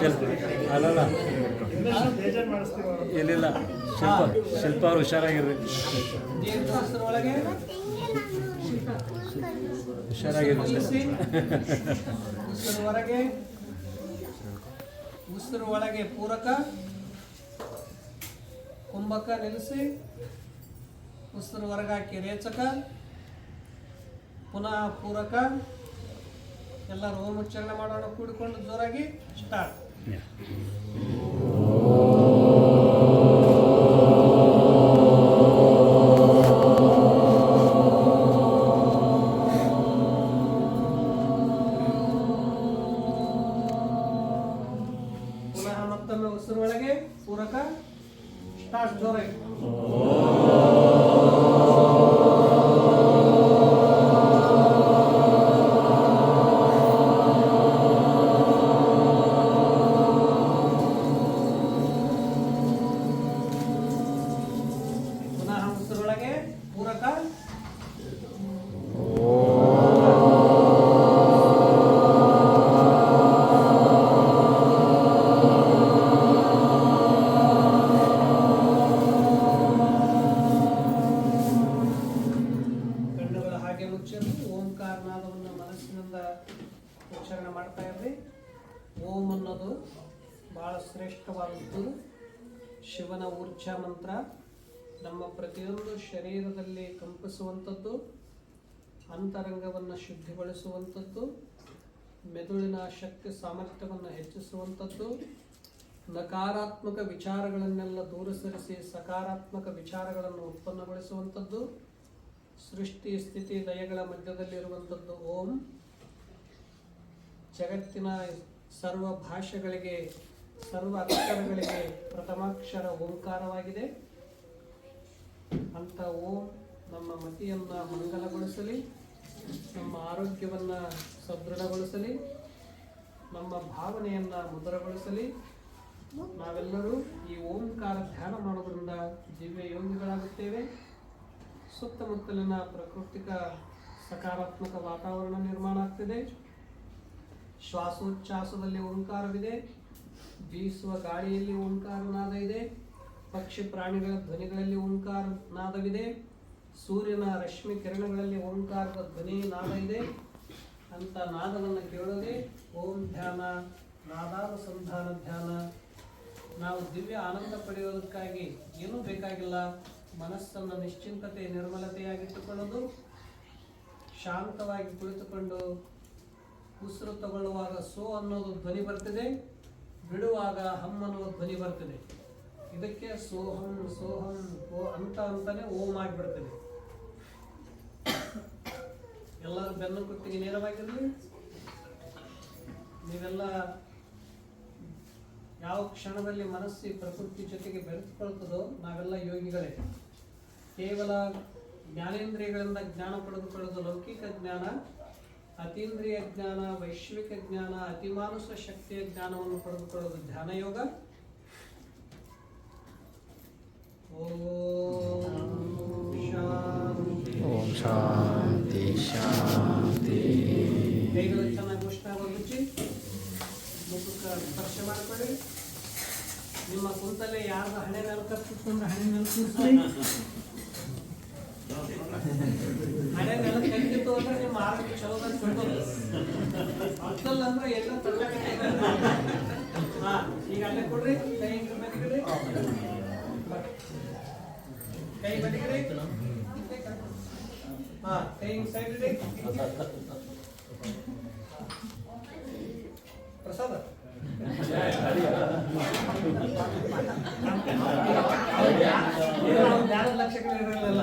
ಶಿಲ್ಪ. ಅಲ್ಲಲ್ಲ. ಇಲ್ಲಿಲ್ಲ. ಶಿಲ್ಪ. ಶಿಲ್ಪ ಅವ್ರು ಹುಷಾರಾಗಿರ್ರಿ. ಹುಷಾರಾಗಿರ್ಲಿ ಹೊರಗೆ ಉಸಿರು ಒಳಗೆ ಪೂರಕ. ಕುಂಭಕ ನಿಲ್ಲಿಸಿ. ಉಸಿರು ಹೊರಗಾಕಿ ರೇಚಕ. ಪುನಃ ಪೂರಕ. ಎಲ್ಲರೂ ಓಂ ಉಚ್ಚಾರಣೆ ಮಾಡೋಣ ಕೂಡಿಕೊಂಡು ಜೋರಾಗಿ ಸ್ಟಾರ್ಟ್. ಪುನಃ ಮತ್ತೊಮ್ಮೆ ಉಸಿರು ಒಳಗೆ ಪೂರಕ ಸ್ಟಾರ್ಟ್ ಜೋರಾಗಿ ಉಚ್ಚಾರಣೆ ಮಾಡ್ತಾ ಇರ್ರಿ. ಓಂ ಅನ್ನೋದು ಬಹಳ ಶ್ರೇಷ್ಠವಾದದ್ದು. ಶಿವನ ಊರ್ಜಾ ಮಂತ್ರ. ನಮ್ಮ ಪ್ರತಿಯೊಂದು ಶರೀರದಲ್ಲಿ ಕಂಪಿಸುವಂಥದ್ದು, ಅಂತರಂಗವನ್ನು ಶುದ್ಧಿಗೊಳಿಸುವಂಥದ್ದು, ಮೆದುಳಿನ ಶಕ್ತಿ ಸಾಮರ್ಥ್ಯವನ್ನು ಹೆಚ್ಚಿಸುವಂಥದ್ದು, ನಕಾರಾತ್ಮಕ ವಿಚಾರಗಳನ್ನೆಲ್ಲ ದೂರ ಸರಿಸಿ ಸಕಾರಾತ್ಮಕ ವಿಚಾರಗಳನ್ನು ಉತ್ಪನ್ನಗೊಳಿಸುವಂಥದ್ದು, ಸೃಷ್ಟಿ ಸ್ಥಿತಿ ಲಯಗಳ ಮಧ್ಯದಲ್ಲಿರುವಂಥದ್ದು ಓಂ. ಜಗತ್ತಿನ ಸರ್ವ ಭಾಷೆಗಳಿಗೆ, ಸರ್ವ ಅಕ್ಷರಗಳಿಗೆ ಪ್ರಥಮಾಕ್ಷರ ಓಂಕಾರವಾಗಿದೆ. ಅಂತ ಓಂ ನಮ್ಮ ಮತಿಯನ್ನು ಮಂಗಲಗೊಳಿಸಲಿ, ನಮ್ಮ ಆರೋಗ್ಯವನ್ನು ಸದೃಢಗೊಳಿಸಲಿ, ನಮ್ಮ ಭಾವನೆಯನ್ನು ಮುದ್ರಗೊಳಿಸಲಿ. ನಾವೆಲ್ಲರೂ ಈ ಓಂಕಾರ ಧ್ಯಾನ ಮಾಡೋದ್ರಿಂದ ದಿವ್ಯ ಯೋಗಿಗಳಾಗುತ್ತೇವೆ. ಸುತ್ತಮುತ್ತಲಿನ ಪ್ರಕೃತಿಕ ಸಕಾರಾತ್ಮಕ ವಾತಾವರಣ ನಿರ್ಮಾಣ ಆಗ್ತಿದೆ. ಶ್ವಾಸೋಚ್ಛ್ವಾಸದಲ್ಲಿ ಓಂಕಾರವಿದೆ, ಬೀಸುವ ಗಾಳಿಯಲ್ಲಿ ಓಂಕಾರ ಇದೆ ಪಕ್ಷಿ ಪ್ರಾಣಿಗಳ ಧ್ವನಿಗಳಲ್ಲಿ ಓಂಕಾರ ನಾದವಿದೆ ಸೂರ್ಯನ ರಶ್ಮಿ ಕಿರಣಗಳಲ್ಲಿ ಓಂಕಾರದ ಧ್ವನಿ ನಾದ ಇದೆ ಅಂತ ನಾದವನ್ನು ಕೇಳೋದೇ, ಓಂ ಧ್ಯಾನ ನಾದಾನುಸಂಧಾನ ಧ್ಯಾನ, ನಾವು ದಿವ್ಯ ಆನಂದ ಪಡೆಯೋದಕ್ಕಾಗಿ ಏನೂ ಬೇಕಾಗಿಲ್ಲ. ಮನಸ್ಸನ್ನು ನಿಶ್ಚಿಂತತೆ ನಿರ್ಮಲತೆಯಾಗಿಟ್ಟುಕೊಳ್ಳೋದು, ಶಾಂತವಾಗಿ ಕುಳಿತುಕೊಂಡು ಉಸಿರು ತಗೊಳ್ಳುವಾಗ ಸೋ ಅನ್ನೋದು ಧ್ವನಿ ಬರ್ತದೆ, ಬಿಡುವಾಗ ಹಮ್ ಅನ್ನುವ ಧ್ವನಿ ಬರ್ತದೆ. ಇದಕ್ಕೆ ಸೋಹಂ ಸೋಹಂ ಓ ಅಂತ ಅಂತಾನೆ ಓಂ ಆಗಿಬಿಡ್ತದೆ ಎಲ್ಲರೂ ಬೆನ್ನು ಕುತ್ತಿಗೆ ನೇರವಾಗಿರಲಿ. ನೀವೆಲ್ಲ ಯಾವ ಕ್ಷಣದಲ್ಲಿ ಮನಸ್ಸು ಪ್ರಕೃತಿ ಜೊತೆಗೆ ಬೆರೆತುಕೊಳ್ತದೋ ನಾವೆಲ್ಲ ಯೋಗಿಗಳೇ. ಕೇವಲ ಜ್ಞಾನೇಂದ್ರಿಯಗಳಿಂದ ಜ್ಞಾನ ಪಡೆದುಕೊಳ್ಳೋದು ಲೌಕಿಕ ಜ್ಞಾನ ಅತೀಂದ್ರಿಯ ಜ್ಞಾನ ವೈಶ್ವಿಕ ಜ್ಞಾನ ಅತಿಮಾನುಷ ಶಕ್ತಿಯ ಜ್ಞಾನವನ್ನು ಪಡೆದುಕೊಳ್ಳೋದು ಧ್ಯಾನ ಯೋಗ ಓಂ ಶಾಂತಿ ಶಾಂತಿ. ಕೈಗಳು ಚೆನ್ನಾಗಿ ಉಷ್ಣ ಮುಚ್ಚಿ ಮುಖಕ್ಕೆ ಸ್ಪರ್ಶ ಮಾಡ್ಕೊಳ್ಳಿ. ನಿಮ್ಮ ಕುಂತಲ್ಲೇ ಯಾರ್ದು ಹಣೆ ಮೇಲೆ ಕೂತ್ಕೊಂಡ್ರೆ ಹಣೆ ಮೇಲೆ ಕೂರಿಸಿ ಹಣೆ ಮೇಲೆ ಕಟ್ಟಿತ್ತು ಅಂದ್ರೆ ನಿಮ್ಮ ಅರ್ಥಲ್ಲ ಅಂದ್ರೆ ಎಲ್ಲ ಈಗ ಅಲ್ಲೇ ಕೊಡ್ರಿ. ಕೈ ಹಿಂಗೆ ಬದಿಗಿಡ್ರಿ ಕೈ ಬದಿಗಿಡ್ರಿ ಹಾ ಕೈ ಸೈಡ್ ಹೋಗಿ ಪ್ರಸಾದ ಲಕ್ಷಗಳಿರಲಿಲ್ಲ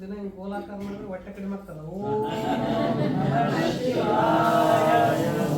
ದಿನ ಹಿಂಗೆ ಗೋಲಾಕಾರ ಮಾಡಿದ್ರೆ ಹೊಟ್ಟೆ ಕಡಿಮೆ ಆಗ್ತದ ಓ.